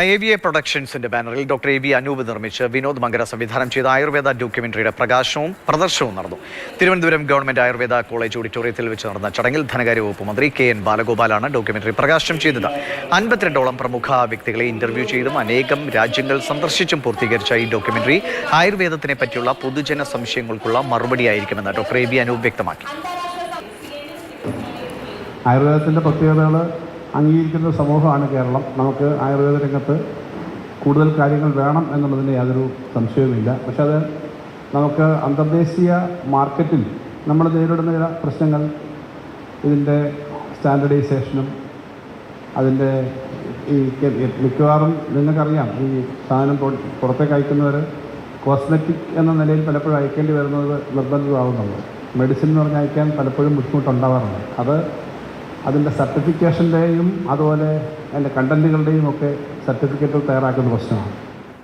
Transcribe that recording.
A V A പ്രൊഡക്ഷൻസിന്റെ ബാനറിൽ doctor A V Anoop നിർമ്മിച്ച് വിനോദ് മങ്കര സംവിധാനം ചെയ്ത ആയുർവേദ ഡോക്യുമെന്ററിയുടെ പ്രകാശനവും പ്രദർശനവും നടന്നു. തിരുവനന്തപുരം ഗവൺമെന്റ് ആയുർവേദ കോളേജ് ഓഡിറ്റോറിയത്തിൽ വെച്ച് നടന്ന ചടങ്ങിൽ ധനകാര്യ വകുപ്പ് മന്ത്രി കെ എൻ ബാലഗോപാലാണ് ഡോക്യുമെന്ററി പ്രകാശനം ചെയ്തത്. അൻപത്തിരണ്ടോളം പ്രമുഖ വ്യക്തികളെ ഇന്റർവ്യൂ ചെയ്തും അനേകം രാജ്യങ്ങൾ സന്ദർശിച്ചും പൂർത്തീകരിച്ച ഈ ഡോക്യുമെന്ററി ആയുർവേദത്തിനെ പറ്റിയുള്ള പൊതുജന സംശയങ്ങൾക്കുള്ള മറുപടിയായിരിക്കുമെന്ന് ഡോക്ടർ എ വി അനൂപ് വ്യക്തമാക്കി. ആയുർവേദത്തിന്റെ പ്രത്യേകതകൾ അംഗീകരിക്കുന്ന സമൂഹമാണ് കേരളം. നമുക്ക് ആയുർവേദ രംഗത്ത് കൂടുതൽ കാര്യങ്ങൾ വേണം എന്നുള്ളതിന് യാതൊരു സംശയവുമില്ല. പക്ഷെ അത് നമുക്ക് അന്തർദേശീയ മാർക്കറ്റിൽ നമ്മൾ നേരിടുന്ന ചില പ്രശ്നങ്ങൾ ഇതിന്റെ സ്റ്റാൻഡർഡൈസേഷനും അതിന്റെ ഈ മിക്കവാറും നിങ്ങൾക്കറിയാം ഈ സാധനം പുറ- പുറത്തേക്ക് അയക്കുന്നവർ കോസ്മെറ്റിക് എന്ന നിലയിൽ പലപ്പോഴും അയക്കേണ്ടി വരുന്നത് നിർബന്ധിതമാകുന്നുള്ളൂ മെഡിസിൻ എന്ന് പറഞ്ഞ് അയക്കാൻ പലപ്പോഴും ബുദ്ധിമുട്ടുണ്ടാവാറുണ്ട്. അത് അതിന്റെ സർട്ടിഫിക്കേഷന്റെയും അതുപോലെ അതിന്റെ കണ്ടന്റുകളുടെയും ഒക്കെ സർട്ടിഫിക്കറ്റ് തയ്യാറാക്കുന്ന പ്രശ്നമാണ്.